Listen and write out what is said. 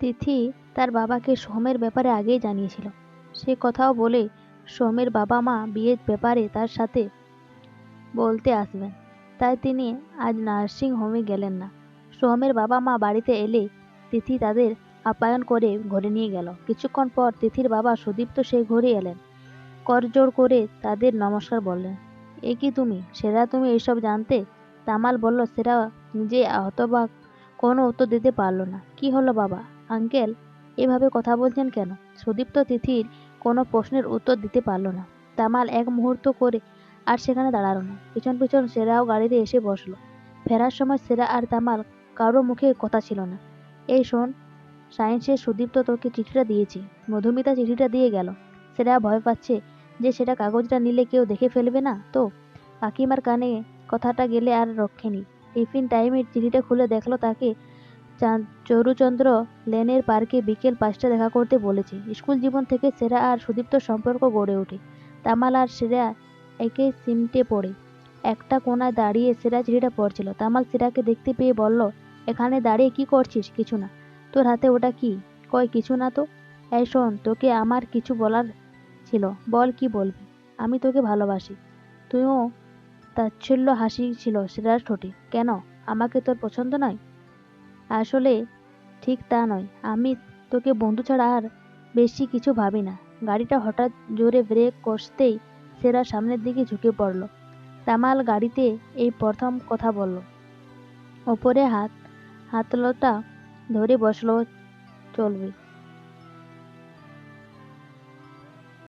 তিথি তার বাবাকে সোহমের ব্যাপারে আগেই জানিয়েছিল। সে কথাও বলে সোহমের বাবা মা বিয়ের ব্যাপারে তার সাথে বলতে আসবেন। তাই তিনি আজ নার্সিং হোমে গেলেন না। সোহমের বাবা মা বাড়িতে এলে তিথি তাদের আপ্যায়ন করে ঘরে নিয়ে গেল। কিছুক্ষণ পর তিথির বাবা সুদীপ্ত সেই ঘরে এলেন। করজোড় করে তাদের নমস্কার বললেন, এ কি তুমি? সেরা তুমি এইসব জানতে? তামাল বলল, সেরা নিজে হতবাক, কোনো উত্তর দিতে পারল না। কি হলো বাবা? আঙ্কেল, এভাবে কথা বলছেন কেন? সুদীপ্ত তিথির কোনো প্রশ্নের উত্তর দিতে পারল না। তামাল এক মুহূর্ত করে আর সেখানে দাঁড়াল না। পিছন পিছন সেরাও গাড়িতে এসে বসল। ফেরার সময় সেরা আর তামাল কারও মুখে কথা ছিল না। এই শোন সায়েন্সের সুদীপ্ত তোকে চিঠিটা দিয়েছি। মধুমিতা চিঠিটা দিয়ে গেল। সেরা ভয় পাচ্ছে যে সেটা কাগজটা নিলে কেউ দেখে ফেলবে না তো? কাকিমার কানে কথাটা গেলে আর রক্ষে নেই। টিফিন টাইমে চিঠিটা খুলে দেখল তাকে চরুচন্দ্র লেনের পার্কে বিকেল পাঁচটা দেখা করতে বলেছে। স্কুল জীবন থেকে সেরা আর সুদীপ্ত সম্পর্ক গড়ে ওঠে। তামাল আর সেরা একে সিমটে পড়ে। একটা কোনায় দাঁড়িয়ে সেরা চিঠিটা পড়ছিল। তামাল সেরাকে দেখতে পেয়ে বলল, এখানে দাঁড়িয়ে কি করছিস? কিছু না। তোর হাতে ওটা কি? কয়, কিছু না তো? এই শোন, তোকে আমার কিছু বলার ছিল। বল কি বলবি? আমি তোকে ভালোবাসি। তুইও তাচ্ছল্য হাসি ছিল সেরার ঠোঁটে। কেন? আমাকে তোর পছন্দ নয়? আসলে ঠিক তা নয়। আমি তোকে বন্ধু ছাড়া আর বেশি কিছু ভাবি না। গাড়িটা হঠাৎ জোরে ব্রেক কষতেই সেরা সামনের দিকে ঝুঁকে পড়ল। তামাল গাড়িতে এই প্রথম কথা বলল। ওপরে হাত, হাতলটা ধরে বসল চলবে।